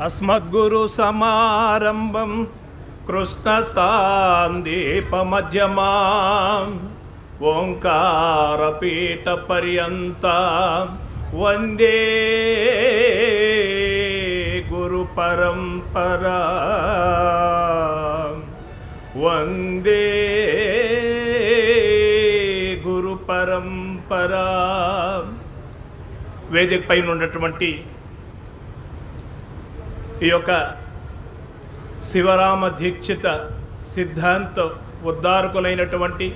అస్మద్గురు సమారంభం కృష్ణ సాందీపమధ్యమా ఓంకారపీఠ పర్యంత. వందే గురు పరంపరా. వందే గురు పరంపరా. వేదిక పైన ఉన్నటువంటి ఈ యొక్క శివరామ దీక్షిత సిద్ధాంత ఉద్ధారకులైనటువంటి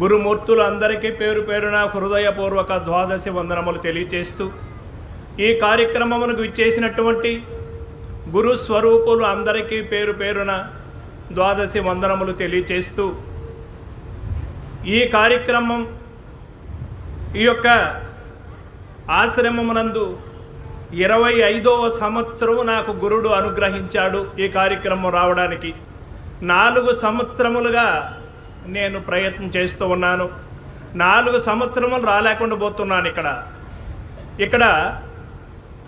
గురుమూర్తులు అందరికీ పేరు పేరున హృదయపూర్వక ద్వాదశి వందనములు తెలియచేస్తూ ఈ కార్యక్రమమునకు ఇచ్చేసినటువంటి గురు స్వరూపులు అందరికీ పేరు పేరున ద్వాదశి వందనములు తెలియచేస్తూ ఈ కార్యక్రమం ఈ యొక్క ఆశ్రమమునందు ఇరవై ఐదవ సంవత్సరం నాకు గురుడు అనుగ్రహించాడు ఈ కార్యక్రమం రావడానికి. నాలుగు సంవత్సరములుగా నేను ప్రయత్నం చేస్తూ ఉన్నాను. నాలుగు సంవత్సరములు రాలేకుండా పోతున్నాను ఇక్కడ. ఇక్కడ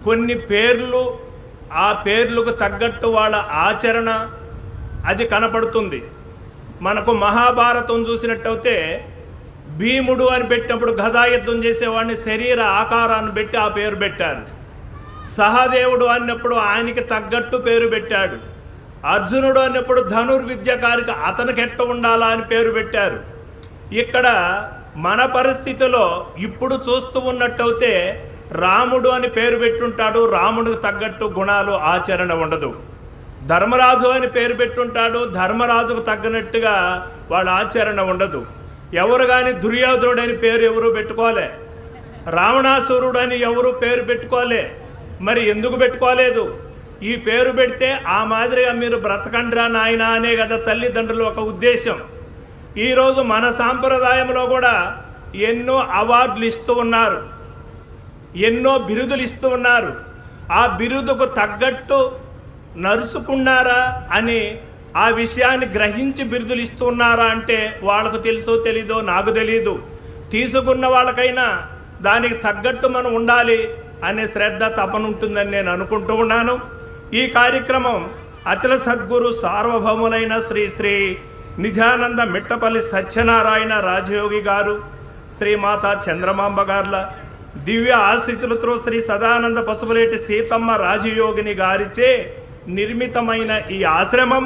కొన్ని పేర్లు ఆ పేర్లకు తగ్గట్టు వాళ్ళ ఆచరణ అది కనపడుతుంది. మనకు మహాభారతం చూసినట్టయితే భీముడు అని పెట్టినప్పుడు గదాయుద్ధం చేసేవాడిని శరీర ఆకారాన్ని పెట్టి ఆ పేరు పెట్టారు. సహదేవుడు అన్నప్పుడు ఆయనకి తగ్గట్టు పేరు పెట్టాడు. అర్జునుడు అన్నప్పుడు ధనుర్విద్యకారికి అతనికి ఎట్ట ఉండాలా అని పేరు పెట్టారు. ఇక్కడ మన పరిస్థితిలో ఇప్పుడు చూస్తూ ఉన్నట్టయితే రాముడు అని పేరు పెట్టుంటాడు. రాముడికి తగ్గట్టు గుణాలు ఆచరణ ఉండదు. ధర్మరాజు అని పేరు పెట్టుంటాడు. ధర్మరాజుకు తగ్గినట్టుగా వాళ్ళ ఆచరణ ఉండదు. ఎవరు కానీ దుర్యోధనుడు అని పేరు ఎవరు పెట్టుకోలే. రావణాసురుడు అని ఎవరు పేరు పెట్టుకోలే. మరి ఎందుకు పెట్టుకోలేదు? ఈ పేరు పెడితే ఆ మాదిరిగా మీరు బ్రతకండ్రా నాయన అనే కదా తల్లిదండ్రులు ఒక ఉద్దేశం. ఈరోజు మన సాంప్రదాయంలో కూడా ఎన్నో అవార్డులు ఇస్తూ ఉన్నారు. ఎన్నో బిరుదులు ఇస్తూ ఉన్నారు. ఆ బిరుదుకు తగ్గట్టు నరుచుకున్నారా అని ఆ విషయాన్ని గ్రహించి బిరుదులు ఇస్తున్నారా అంటే వాళ్ళకు తెలుసో తెలీదో నాకు తెలీదు. తీసుకున్న వాళ్ళకైనా దానికి తగ్గట్టు మనం ఉండాలి. అనే శ్రద్ధ తపన ఉంటుందని నేను అనుకుంటూ ఉన్నాను. ఈ కార్యక్రమం అచల సద్గురు సార్వభౌములైన శ్రీ శ్రీ నిజానంద మిట్టపల్లి సత్యనారాయణ రాజయోగి గారు శ్రీమాత చంద్రమాంబ గారుల దివ్య ఆశ్రితులతో శ్రీ సదానంద పసుపులేటి సీతమ్మ రాజయోగిని గారిచే నిర్మితమైన ఈ ఆశ్రమం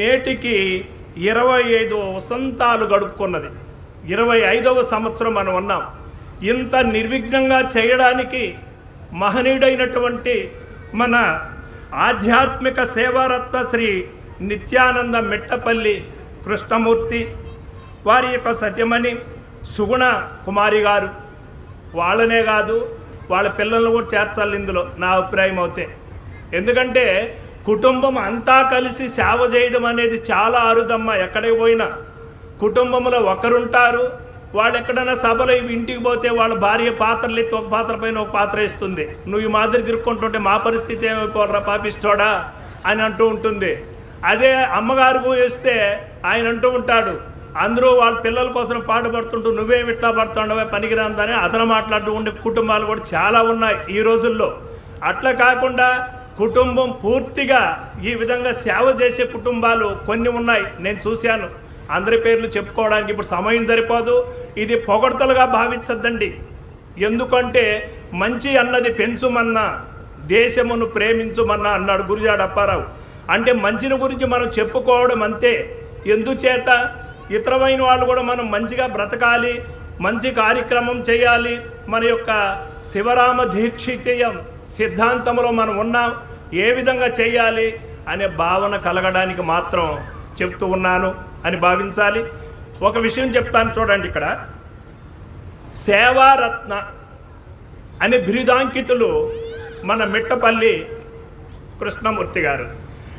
నేటికి ఇరవై ఐదు వసంతాలు గడుపుకున్నది. ఇరవై ఐదవ సంవత్సరం మనం ఉన్నాం. ఇంత నిర్విఘ్నంగా చేయడానికి మహనీయుడైనటువంటి మన ఆధ్యాత్మిక సేవారత్న శ్రీ నిత్యానంద మెట్టపల్లి కృష్ణమూర్తి వారి యొక్క సత్యమణి సుగుణ కుమారి గారు. వాళ్ళనే కాదు వాళ్ళ పిల్లలను కూడా చేర్చాలి ఇందులో నా అభిప్రాయం అవుతే ఎందుకంటే కుటుంబం అంతా కలిసి సేవ చేయడం అనేది చాలా అరుదమ్మ. ఎక్కడికి పోయినా కుటుంబంలో ఒకరుంటారు వాళ్ళు ఎక్కడైనా సభలో ఇంటికి పోతే వాళ్ళ భార్య పాత్రలు ఎత్తి ఒక పాత్ర పైన ఒక పాత్ర ఇస్తుంది నువ్వు ఈ మాదిరి తిరుక్కుంటుంటే మా పరిస్థితి ఏమైపోరా పాపిస్తోడా అని అంటూ ఉంటుంది. అదే అమ్మగారు వేస్తే ఆయన అంటూ ఉంటాడు అందరూ వాళ్ళ పిల్లల కోసం పాటుపడుతుంటూ నువ్వేం ఇట్లా పడుతుండవే పనికిరాందని అతను మాట్లాడుతూ ఉండే కుటుంబాలు కూడా చాలా ఉన్నాయి ఈ రోజుల్లో. అట్లా కాకుండా కుటుంబం పూర్తిగా ఈ విధంగా సేవ చేసే కుటుంబాలు కొన్ని ఉన్నాయి. నేను చూశాను. అందరి పేర్లు చెప్పుకోవడానికి ఇప్పుడు సమయం సరిపోదు. ఇది పొగడ్తలుగా భావించద్దండి. ఎందుకంటే మంచి అన్నది పెంచుమన్నా దేశమును ప్రేమించుమన్నా అన్నాడు గురుజాడ అప్పారావు. అంటే మంచిని గురించి మనం చెప్పుకోవడం అంతే. ఎందుచేత? ఇతరమైన వాళ్ళు కూడా మనం మంచిగా బ్రతకాలి మంచి కార్యక్రమం చేయాలి. మన యొక్క శివరామ దీక్షితీయం సిద్ధాంతంలో మనం ఉన్నాం. ఏ విధంగా చేయాలి అనే భావన కలగడానికి మాత్రం చెప్తూ ఉన్నాను. అని భావించాలి. ఒక విషయం చెప్తాను చూడండి ఇక్కడ. సేవారత్న అనే బిరుదాంకితులు మన మిట్టపల్లి కృష్ణమూర్తి గారు.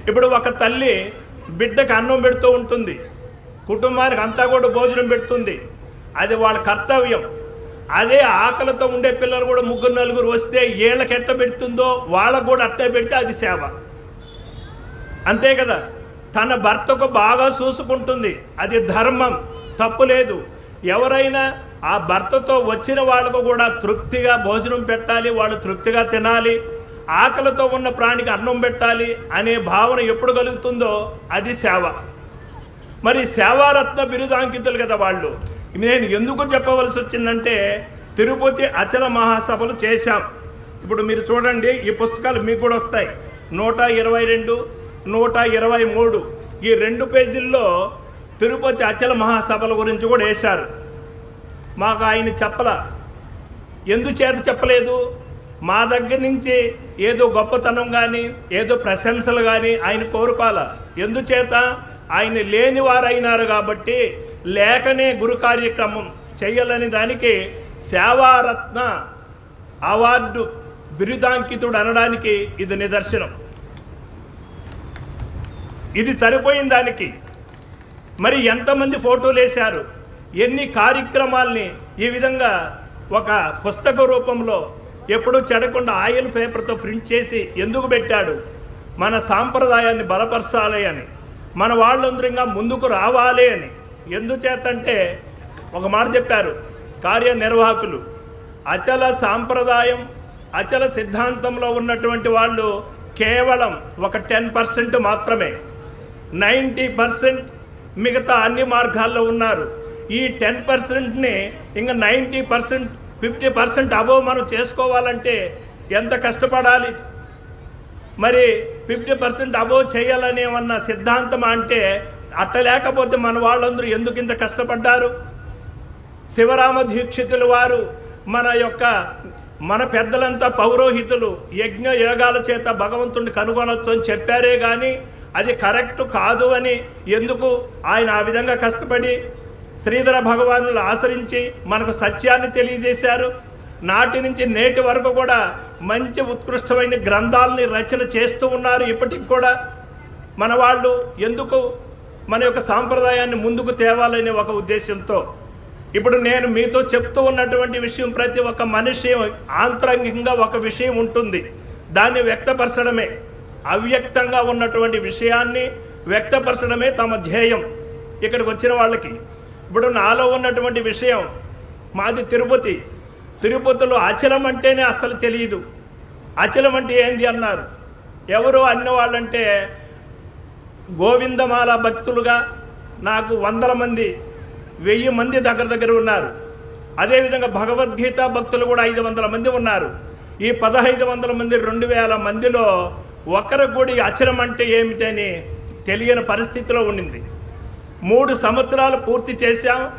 ఇప్పుడు ఒక తల్లి బిడ్డకు అన్నం పెడుతూ ఉంటుంది. కుటుంబానికి అంతా కూడా భోజనం పెడుతుంది. అది వాళ్ళ కర్తవ్యం. అదే ఆకలితో ఉండే పిల్లలు కూడా ముగ్గురు నలుగురు వస్తే ఏళ్ళకి ఎట్ట పెడుతుందో వాళ్ళకు కూడా అట్టే పెడితే అది సేవ. అంతే కదా? తన భర్తకు బాగా చూసుకుంటుంది. అది ధర్మం. తప్పు లేదు. ఎవరైనా ఆ భర్తతో వచ్చిన వాళ్ళకు కూడా తృప్తిగా భోజనం పెట్టాలి వాళ్ళు తృప్తిగా తినాలి ఆకలితో ఉన్న ప్రాణికి అన్నం పెట్టాలి అనే భావన ఎప్పుడు కలుగుతుందో అది సేవ. మరి సేవారత్న బిరుదాంకితులు కదా వాళ్ళు. నేను ఎందుకు చెప్పవలసి వచ్చిందంటే తిరుపతి అచల మహాసభలు చేశాం. ఇప్పుడు మీరు చూడండి ఈ పుస్తకాలు మీకు కూడా వస్తాయి. నూట ఇరవై రెండు నూట ఇరవై మూడు. ఈ రెండు పేజీల్లో తిరుపతి అచల మహాసభల గురించి కూడా వేశారు. మాకు ఆయన చెప్పల. ఎందుచేత చెప్పలేదు? మా దగ్గర నుంచి ఏదో గొప్పతనం కానీ ఏదో ప్రశంసలు కానీ ఆయన కోరుకోవాల. ఎందుచేత? ఆయన లేని వారైనారు కాబట్టి లేకనే గురు కార్యక్రమం చేయాలని దానికి సేవారత్న అవార్డు బిరుదాంకితుడు అనడానికి ఇది నిదర్శనం. ఇది సరిపోయిన దానికి. మరి ఎంతమంది ఫోటోలు వేశారు? ఎన్ని కార్యక్రమాల్ని ఈ విధంగా ఒక పుస్తక రూపంలో ఎప్పుడూ చెడకుండా ఆయిల్ పేపర్తో ప్రింట్ చేసి ఎందుకు పెట్టాడు? మన సాంప్రదాయాన్ని బలపరచాలి అని మన వాళ్ళందరంగా ముందుకు రావాలి అని. ఎందుచేతంటే ఒక మాట చెప్పారు కార్యనిర్వాహకులు. అచల సాంప్రదాయం అచల సిద్ధాంతంలో ఉన్నటువంటి వాళ్ళు కేవలం ఒక టెన్ పర్సెంట్ మాత్రమే. నైంటీ పర్సెంట్ మిగతా అన్ని మార్గాల్లో ఉన్నారు. ఈ టెన్ పర్సెంట్ని ఇంకా ninety percent fifty percent above మనం చేసుకోవాలంటే ఎంత కష్టపడాలి? మరి ఫిఫ్టీ పర్సెంట్ అబోవ్ చేయాలనే ఉన్న సిద్ధాంతం అంటే అట్ట లేకపోతే మన వాళ్ళందరూ ఎందుకు ఇంత కష్టపడ్డారు? శివరామ దీక్షితులు వారు మన యొక్క మన పెద్దలంతా పౌరోహితులు యజ్ఞ యోగాల చేత భగవంతుడిని కనుగొనొచ్చు అని చెప్పారే కానీ అది కరెక్ట్ కాదు అని ఎందుకు ఆయన ఆ విధంగా కష్టపడి శ్రీధర భగవానులు ఆశ్రయించి మనకు సత్యాన్ని తెలియజేశారు? నాటి నుంచి నేటి వరకు కూడా మంచి ఉత్కృష్టమైన గ్రంథాలని రచన చేస్తూ ఉన్నారు. ఇప్పటికి కూడా మన వాళ్ళు ఎందుకు మన యొక్క సాంప్రదాయాన్ని ముందుకు తేవాలనే ఒక ఉద్దేశంతో. ఇప్పుడు నేను మీతో చెప్తూ ఉన్నటువంటి విషయం ప్రతి ఒక్క మనిషి ఆంతరంగికంగా ఒక విషయం ఉంటుంది. దాన్ని వ్యక్తపరచడమే. అవ్యక్తంగా ఉన్నటువంటి విషయాన్ని వ్యక్తపరచడమే తమ ధ్యేయం. ఇక్కడికి వచ్చిన వాళ్ళకి. ఇప్పుడు నాలో ఉన్నటువంటి విషయం మాది తిరుపతి. తిరుపతిలో అచలం అంటేనే అసలు తెలియదు. అచలం అంటే ఏంది అన్నారు. ఎవరు అన్న వాళ్ళంటే గోవిందమాల భక్తులుగా నాకు వందల మంది వెయ్యి మంది దగ్గర దగ్గర ఉన్నారు. అదేవిధంగా భగవద్గీత భక్తులు కూడా ఐదు వందల మంది ఉన్నారు. ఈ పదహైదు వందల మంది రెండు వేల మందిలో ఒకరి కూడా అచరం అంటే ఏమిటని తెలియని పరిస్థితిలో ఉండింది. మూడు సంవత్సరాలు పూర్తి చేశాం.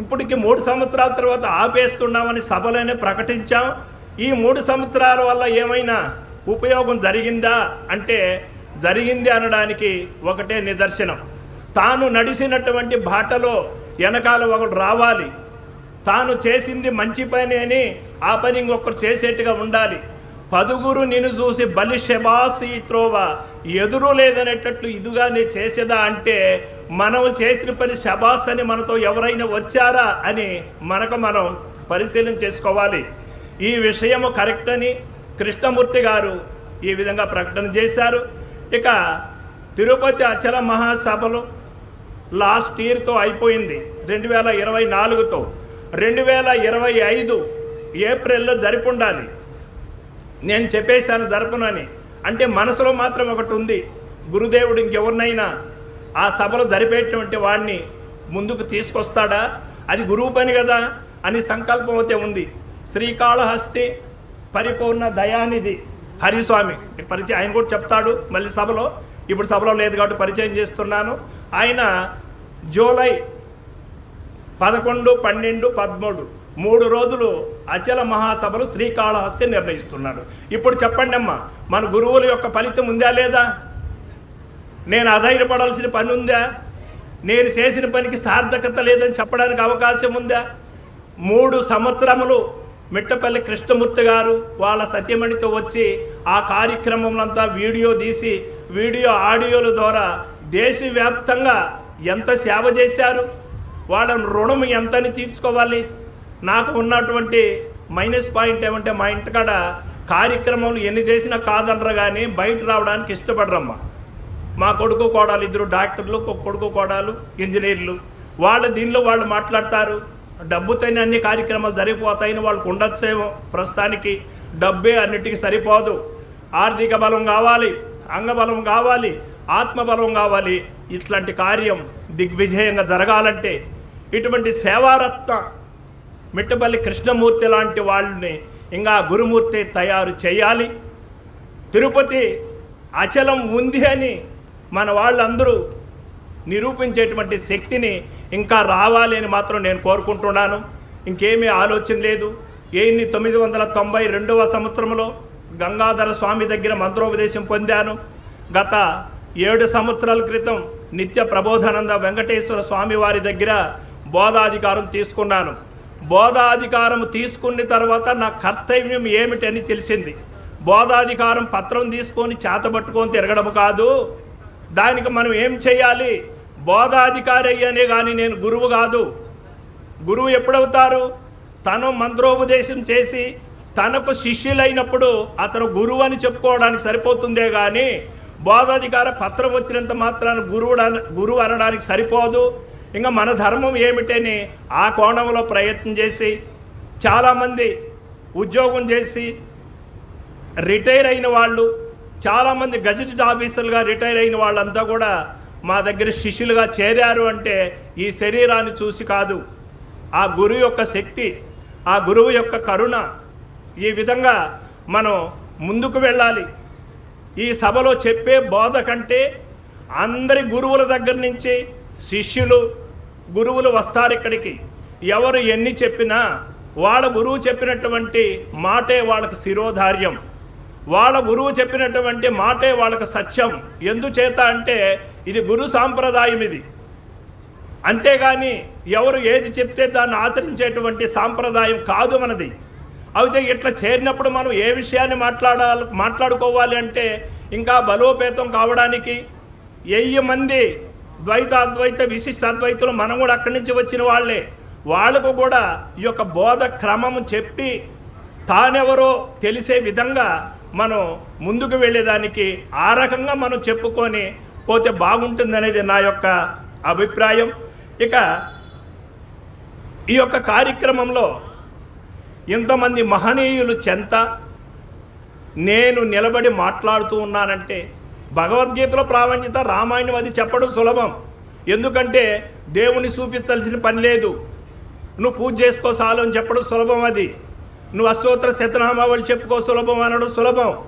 ఇప్పటికి మూడు సంవత్సరాల తర్వాత ఆపేస్తున్నామని సభలోనే ప్రకటించాం. ఈ మూడు సంవత్సరాల వల్ల ఏమైనా ఉపయోగం జరిగిందా అంటే జరిగింది అనడానికి ఒకటే నిదర్శనం. తాను నడిచినటువంటి బాటలో వెనకాల ఒకడు రావాలి. తాను చేసింది మంచి పని అని ఆ పని ఇంకొకరు చేసేట్టుగా ఉండాలి. పదుగురు నిన్ను చూసి బలి శబాసి త్రోవ ఎదురు లేదనేటట్లు ఇదిగా నీ చేసేదా అంటే మనం చేసిన పని శబాస్ అని మనతో ఎవరైనా వచ్చారా అని మనకు మనం పరిశీలన చేసుకోవాలి. ఈ విషయము కరెక్ట్ అని కృష్ణమూర్తి గారు ఈ విధంగా ప్రకటన చేశారు. ఇక తిరుపతి అచల మహాసభలు లాస్ట్ ఇయర్తో అయిపోయింది రెండు వేల ఇరవై నాలుగుతో. రెండు వేల ఇరవై ఐదు ఏప్రిల్లో జరిపి ఉండాలి. నేను చెప్పేశాను జరపనని అంటే మనసులో మాత్రం ఒకటి ఉంది. గురుదేవుడు ఇంకెవరినైనా ఆ సభలో జరిపేటువంటి వాడిని ముందుకు తీసుకొస్తాడా? అది గురువు పని కదా అని సంకల్పం అయితే ఉంది. శ్రీకాళహస్తి పరిపూర్ణ దయానిధి హరిస్వామి. పరిచయం ఆయన కూడా చెప్తాడు మళ్ళీ సభలో. ఇప్పుడు సభలో లేదు కాబట్టి పరిచయం చేస్తున్నాను. ఆయన జూలై పదకొండు పన్నెండు పదమూడు మూడు రోజులు అచల మహాసభలు శ్రీకాళహస్తి నిర్ణయిస్తున్నాడు. ఇప్పుడు చెప్పండి అమ్మా మన గురువుల యొక్క ఫలితం ఉందా లేదా? నేను అధైర్యపడాల్సిన పని ఉందా? నేను చేసిన పనికి సార్థకత లేదని చెప్పడానికి అవకాశం ఉందా? మూడు సంవత్సరములు మిట్టపల్లి కృష్ణమూర్తి గారు వాళ్ళ సత్యమణితో వచ్చి ఆ కార్యక్రమంలంతా వీడియో తీసి వీడియో ఆడియోల ద్వారా దేశవ్యాప్తంగా ఎంత సేవ చేశారు? వాళ్ళ రుణం ఎంతని తీర్చుకోవాలి? నాకు ఉన్నటువంటి మైనస్ పాయింట్ ఏమంటే మా ఇంటికాడ కార్యక్రమాలు ఎన్ని చేసినా కాదనరు కానీ బయట రావడానికి ఇష్టపడరమ్మా. మా కొడుకు కోడలు ఇద్దరు డాక్టర్లు ఒక కొడుకు కోడలు ఇంజనీర్లు. వాళ్ళు దీనిలో వాళ్ళు మాట్లాడతారు. డబ్బుతోనే అన్ని కార్యక్రమాలు జరిగిపోతాయని వాళ్ళకు ఉండొచ్చేమో ప్రస్తుతానికి. డబ్బే అన్నిటికీ సరిపోదు. ఆర్థిక బలం కావాలి అంగబలం కావాలి ఆత్మబలం కావాలి. ఇట్లాంటి కార్యం దిగ్విజయంగా జరగాలంటే ఇటువంటి సేవారత్న మిట్టపల్లి కృష్ణమూర్తి లాంటి వాళ్ళని ఇంకా గురుమూర్తి తయారు చేయాలి. తిరుపతి అచలం ఉంది అని మన వాళ్ళందరూ నిరూపించేటువంటి శక్తిని ఇంకా రావాలి అని మాత్రం నేను కోరుకుంటున్నాను. ఇంకేమీ ఆలోచన లేదు. ఏన్ని తొమ్మిది వందల తొంభై రెండవ సంవత్సరంలో గంగాధర స్వామి దగ్గర మంత్రోపదేశం పొందాను. గత ఏడు సంవత్సరాల క్రితం నిత్య ప్రబోధానంద వెంకటేశ్వర స్వామి వారి దగ్గర బోధాధికారం తీసుకున్నాను. బోధాధికారం తీసుకున్న తర్వాత నా కర్తవ్యం ఏమిటని తెలిసింది. బోధాధికారం పత్రం తీసుకొని చేతబట్టుకొని తిరగడం కాదు. దానికి మనం ఏం చేయాలి? బోధాధికారి అయ్యానే కానీ నేను గురువు కాదు. గురువు ఎప్పుడవుతారు? తను మంత్రోపదేశం చేసి తనకు శిష్యులైనప్పుడు అతను గురువు అని చెప్పుకోవడానికి సరిపోతుందే కానీ బోధాధికార పత్రం వచ్చినంత మాత్రాన గురువు గురువు అనడానికి సరిపోదు. ఇంకా మన ధర్మం ఏమిటని ఆ కోణంలో ప్రయత్నం చేసి చాలామంది ఉద్యోగం చేసి రిటైర్ అయిన వాళ్ళు చాలామంది గజెట్ ఆఫీసర్లుగా రిటైర్ అయిన వాళ్ళంతా కూడా మా దగ్గర శిష్యులుగా చేరారు అంటే ఈ శరీరాన్ని చూసి కాదు. ఆ గురువు యొక్క శక్తి ఆ గురువు యొక్క కరుణ ఈ విధంగా మనం ముందుకు వెళ్ళాలి. ఈ సభలో చెప్పే బోధ కంటే అందరి గురువుల దగ్గర నుంచి శిష్యులు గురువులు వస్తారు ఇక్కడికి. ఎవరు ఎన్ని చెప్పినా వాళ్ళ గురువు చెప్పినటువంటి మాటే వాళ్ళకి శిరోధార్యం. వాళ్ళ గురువు చెప్పినటువంటి మాటే వాళ్ళకి సత్యం. ఎందుచేత అంటే ఇది గురు సాంప్రదాయం ఇది. అంతేగాని ఎవరు ఏది చెప్తే దాన్ని ఆచరించేటువంటి సాంప్రదాయం కాదు మనది. అయితే ఇట్లా చేరినప్పుడు మనం ఏ విషయాన్ని మాట్లాడాలి మాట్లాడుకోవాలి అంటే ఇంకా బలోపేతం కావడానికి వెయ్యి మంది ద్వైత అద్వైత విశిష్ట అద్వైతులు మనం కూడా అక్కడి నుంచి వచ్చిన వాళ్ళే. వాళ్ళకు కూడా ఈ యొక్క బోధ క్రమము చెప్పి తానెవరో తెలిసే విధంగా మనం ముందుకు వెళ్ళేదానికి ఆ రకంగా మనం చెప్పుకొని పోతే బాగుంటుందనేది నా యొక్క అభిప్రాయం. ఇక ఈ యొక్క కార్యక్రమంలో ఇంతమంది మహనీయులు చెంత నేను నిలబడి మాట్లాడుతూ ఉన్నానంటే భగవద్గీతలో ప్రామాణ్యత రామాయణం అది చెప్పడం సులభం. ఎందుకంటే దేవుని చూపించాల్సిన పని లేదు. నువ్వు పూజ చేసుకో చాలు అని చెప్పడం సులభం అది. నువ్వు అష్టోత్తర శతనామావళి చెప్పుకో సులభం అనడం సులభం.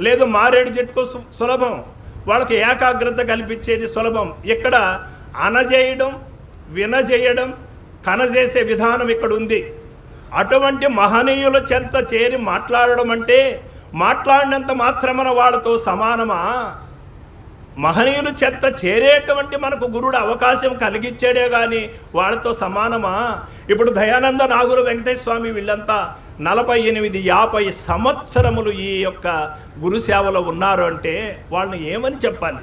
లేదు మారేడు చెట్టుకో సు- సులభం. వాళ్ళకి ఏకాగ్రత కల్పించేది సులభం. ఇక్కడ అనజేయడం వినజేయడం కనజేసే విధానం ఇక్కడ ఉంది. అటువంటి మహనీయుల చెంత చేరి మాట్లాడడం అంటే మాట్లాడినంత మాత్రమన వాళ్ళతో సమానమా? మహనీయులు చెత్త చేరేటువంటి మనకు గురుడు అవకాశం కలిగించాడే కానీ వాళ్ళతో సమానమా? ఇప్పుడు దయానంద నాగురు వెంకటేశ్వర స్వామి వీళ్ళంతా నలభై ఎనిమిది యాభై సంవత్సరములు ఈ యొక్క గురు సేవలో ఉన్నారు అంటే వాళ్ళని ఏమని చెప్పాలి?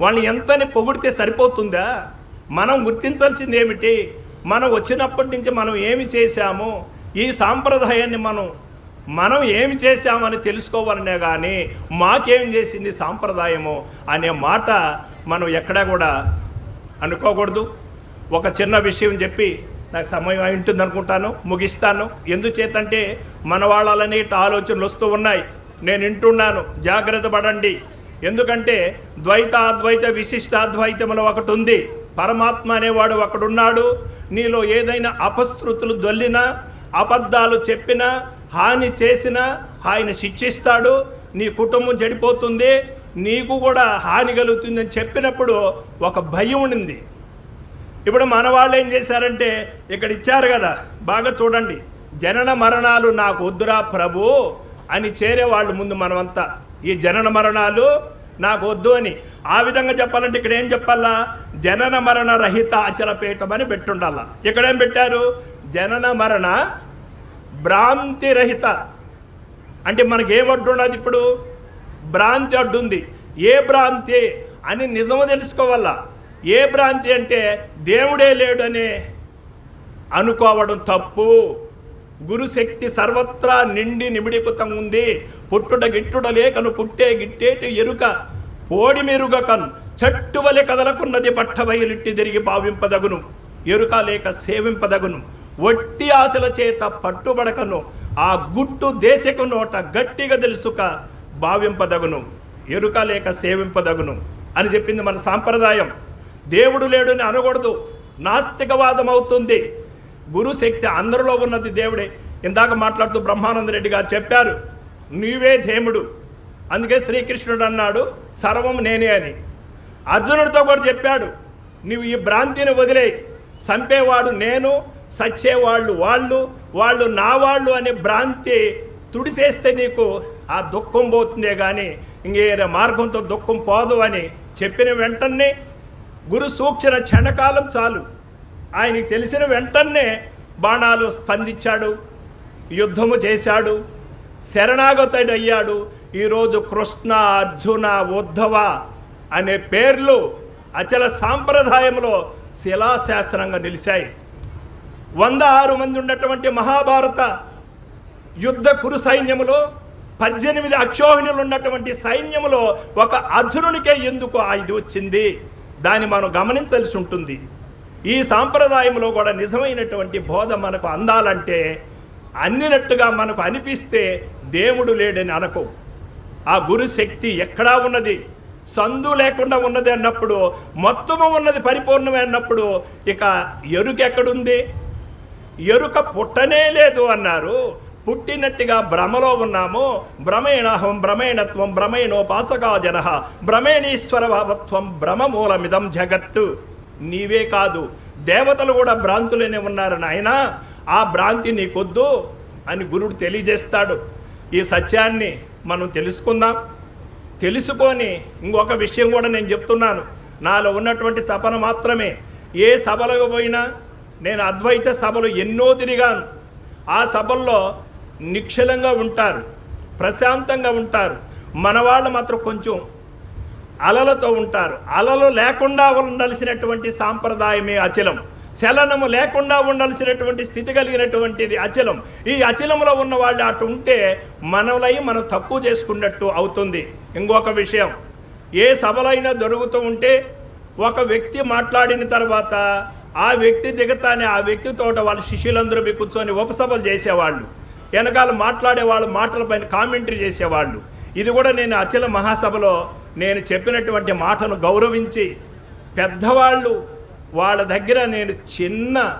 వాళ్ళని ఎంతని పొగిడితే సరిపోతుందా? మనం గుర్తించాల్సింది ఏమిటి? మనం వచ్చినప్పటి నుంచి మనం ఏమి చేశాము? ఈ సాంప్రదాయాన్ని మనం మనం ఏమి చేశామని తెలుసుకోవాలనే కానీ మాకేం చేసింది సాంప్రదాయము అనే మాట మనం ఎక్కడా కూడా అనుకోకూడదు. ఒక చిన్న విషయం చెప్పి నాకు సమయం అయి ఉంటుంది అనుకుంటాను ముగిస్తాను. ఎందుచేతంటే మన వాళ్ళనే ఆలోచనలు వస్తూ ఉన్నాయి. నేను వింటున్నాను జాగ్రత్త పడండి. ఎందుకంటే ద్వైత అద్వైత విశిష్ట అద్వైతములో ఒకటి ఉంది పరమాత్మ అనేవాడు ఒకడున్నాడు. నీలో ఏదైనా అపశృతులు దొల్లినా అబద్ధాలు చెప్పినా హాని చేసినా ఆయన శిక్షిస్తాడు నీ కుటుంబం చెడిపోతుంది నీకు కూడా హాని కలుగుతుందని చెప్పినప్పుడు ఒక భయం ఉండింది. ఇప్పుడు మన వాళ్ళు ఏం చేశారంటే ఇక్కడ ఇచ్చారు కదా బాగా చూడండి. జనన మరణాలు నాకు వద్దురా ప్రభు అని చేరే వాళ్ళు ముందు మనమంతా. ఈ జనన మరణాలు నాకు వద్దు అని. ఆ విధంగా చెప్పాలంటే ఇక్కడ ఏం చెప్పాలా? జనన మరణ రహిత అచలపీఠం అని పెట్టుండాల. ఇక్కడ ఏం పెట్టారు? జనన మరణ భ్రాంతి రహిత అంటే మనకి ఏం అడ్డు ఉండదు ఇప్పుడు? భ్రాంతి అడ్డు ఉంది ఏ భ్రాంతి? అని నిజము తెలుసుకోవాలా? ఏ భ్రాంతి అంటే దేవుడే లేడని అనుకోవడం తప్పు. గురుశక్తి సర్వత్రా నిండి నిమిడిపుతం ఉంది. పుట్టుట గిట్టుట లేకను పుట్టే గిట్టేటి ఎరుక పోడి మెరుగకన్ చట్టువలె కదలకున్నది పట్టబయలిట్టి తిరిగి భావింపదగును. ఎరుక లేక సేవింపదగును. ఒట్టి ఆశల చేత పట్టుబడకను ఆ గుట్టు దేశకు నోట గట్టిగా తెలుసుక భావింపదగును ఎరుక లేక సేవింపదగును అని చెప్పింది మన సాంప్రదాయం. దేవుడు లేడు అని అనకూడదు నాస్తికవాదం అవుతుంది గురుశక్తి అందరిలో ఉన్నది దేవుడే. ఇందాక మాట్లాడుతూ బ్రహ్మానంద రెడ్డి గారు చెప్పారు నీవే ధేముడు. అందుకే శ్రీకృష్ణుడు అన్నాడు సర్వం నేనే అని. అర్జునుడితో కూడా చెప్పాడు నీవు ఈ భ్రాంతిని వదిలే చంపేవాడు నేను సచ్చేవాళ్ళు వాళ్ళు వాళ్ళు నా వాళ్ళు అనే భ్రాంతి తుడిసేస్తే నీకు ఆ దుఃఖం పోతుందే కానీ ఇంకేరే మార్గంతో దుఃఖం పోదు అని చెప్పిన వెంటనే గురు సూక్షణ క్షణకాలం చాలు. ఆయనకి తెలిసిన వెంటనే బాణాలు స్పందించాడు యుద్ధము చేశాడు శరణాగతుడు అయ్యాడు ఈరోజు కృష్ణ అర్జున ఉద్ధవ అనే పేర్లు అచల సాంప్రదాయంలో శిలాశాస్త్రంగా నిలిచాయి. వంద ఆరు మంది ఉన్నటువంటి మహాభారత యుద్ధ కురు సైన్యములో పద్దెనిమిది అక్షోహిణులు ఉన్నటువంటి సైన్యములో ఒక అర్జునునికే ఎందుకు ఆ ఇది వచ్చింది? దాన్ని మనం గమనించాల్సి ఉంటుంది. ఈ సాంప్రదాయంలో కూడా నిజమైనటువంటి బోధ మనకు అందాలంటే అందినట్టుగా మనకు అనిపిస్తే దేవుడు లేడని అనకు. ఆ గురు శక్తి ఎక్కడా ఉన్నది? సందు లేకుండా ఉన్నది అన్నప్పుడు మొత్తము ఉన్నది పరిపూర్ణమే అన్నప్పుడు ఇక ఎరుకెక్కడుంది ఎరుక పుట్టనే లేదు అన్నారు. పుట్టినట్టుగా భ్రమలో ఉన్నాము. భ్రమేణహం భ్రమేణత్వం భ్రమేణోపాసకా జన భ్రమేణీశ్వర భావత్వం భ్రమమూలమిదం జగత్తు. నీవే కాదు దేవతలు కూడా భ్రాంతులనే ఉన్నారు నాయన. ఆ భ్రాంతి నీకొద్దు అని గురుడు తెలియజేస్తాడు. ఈ సత్యాన్ని మనం తెలుసుకుందాం. తెలుసుకొని ఇంకొక విషయం కూడా నేను చెప్తున్నాను. నాలో ఉన్నటువంటి తపన మాత్రమే. ఏ సభలకు పోయినా నేను అద్వైత సభలు ఎన్నో తిరిగాను. ఆ సభల్లో నిక్షలంగా ఉంటారు ప్రశాంతంగా ఉంటారు. మన వాళ్ళు మాత్రం కొంచెం అలలతో ఉంటారు. అలలు లేకుండా ఉండాల్సినటువంటి సాంప్రదాయమే అచలం. చలనము లేకుండా ఉండాల్సినటువంటి స్థితి కలిగినటువంటిది అచలం. ఈ అచలంలో ఉన్న వాళ్ళు అటు ఉంటే మనలై మనం తక్కువ చేసుకున్నట్టు అవుతుంది. ఇంకొక విషయం ఏ సభలైనా జరుగుతూ ఉంటే ఒక వ్యక్తి మాట్లాడిన తర్వాత ఆ వ్యక్తి దిగతానే ఆ వ్యక్తితోట వాళ్ళ శిష్యులందరూ మీ కూర్చొని ఉపసభలు చేసేవాళ్ళు. వెనకాల మాట్లాడే వాళ్ళ మాటలపైన కామెంటరీ చేసేవాళ్ళు. ఇది కూడా నేను అచల మహాసభలో నేను చెప్పినటువంటి మాటను గౌరవించి పెద్దవాళ్ళు వాళ్ళ దగ్గర నేను చిన్న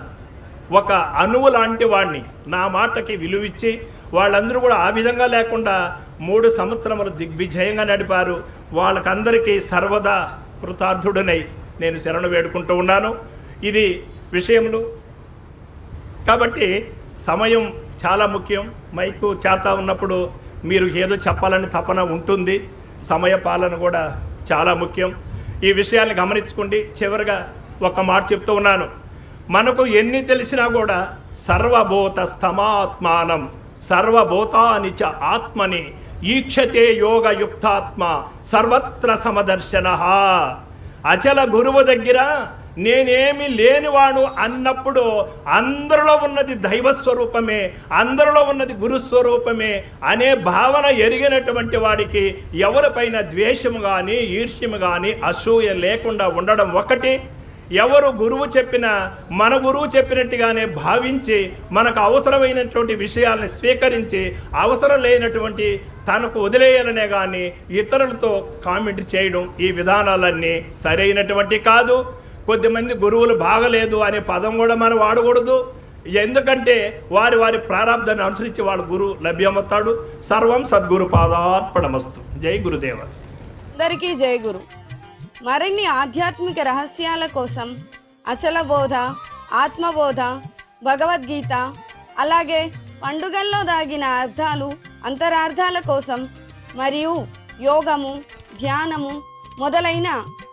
ఒక అణువు లాంటి వాడిని నా మాటకి విలువిచ్చి వాళ్ళందరూ కూడా ఆ విధంగా లేకుండా మూడు సంవత్సరములు దిగ్విజయంగా నడిపారు. వాళ్ళకందరికీ సర్వదా కృతార్థుడనై నేను శరణు వేడుకుంటూ ఉన్నాను. ఇది విషయంలో కాబట్టి సమయం చాలా ముఖ్యం. మైకు చేత ఉన్నప్పుడు మీరు ఏదో చెప్పాలని తపన ఉంటుంది. సమయ పాలన కూడా చాలా ముఖ్యం. ఈ విషయాన్ని గమనించుకోండి. చివరిగా ఒక మాట చెప్తూ ఉన్నాను. మనకు ఎన్ని తెలిసినా కూడా సర్వభూత స్థమాత్మానం సర్వభూతాని చ ఆత్మని ఈక్షతే యోగయుక్తాత్మ సర్వత్ర సమదర్శన. అచల గురువు దగ్గర నేనేమి లేనివాడు అన్నప్పుడు అందరిలో ఉన్నది దైవ స్వరూపమే అందరిలో ఉన్నది గురుస్వరూపమే అనే భావన ఎరిగినటువంటి వాడికి ఎవరిపైన ద్వేషము కానీ ఈర్ష్యము కానీ అసూయ లేకుండా ఉండడం ఒకటి. ఎవరు గురువు చెప్పినా మన గురువు చెప్పినట్టుగానే భావించి మనకు అవసరమైనటువంటి విషయాలను స్వీకరించి అవసరం లేనటువంటి తనకు వదిలేయాలనే కానీ ఇతరులతో కామెంట్ చేయడం ఈ విధానాలన్నీ సరైనటువంటి కాదు. కొద్దిమంది గురువులు బాగలేదు అనే పదం కూడా మనం వాడకూడదు. ఎందుకంటే వారి వారి ప్రారంధాన్ని అనుసరించి వాళ్ళ గురువు లభ్యమవుతాడు. సర్వం సద్గురు పాదార్పణమస్తు. జై గురుదేవ. అందరికీ జై గురు. మరిన్ని ఆధ్యాత్మిక రహస్యాల కోసం అచల బోధ ఆత్మబోధ భగవద్గీత అలాగే పండుగల్లో దాగిన అర్థాలు అంతరార్థాల కోసం మరియు యోగము ధ్యానము మొదలైన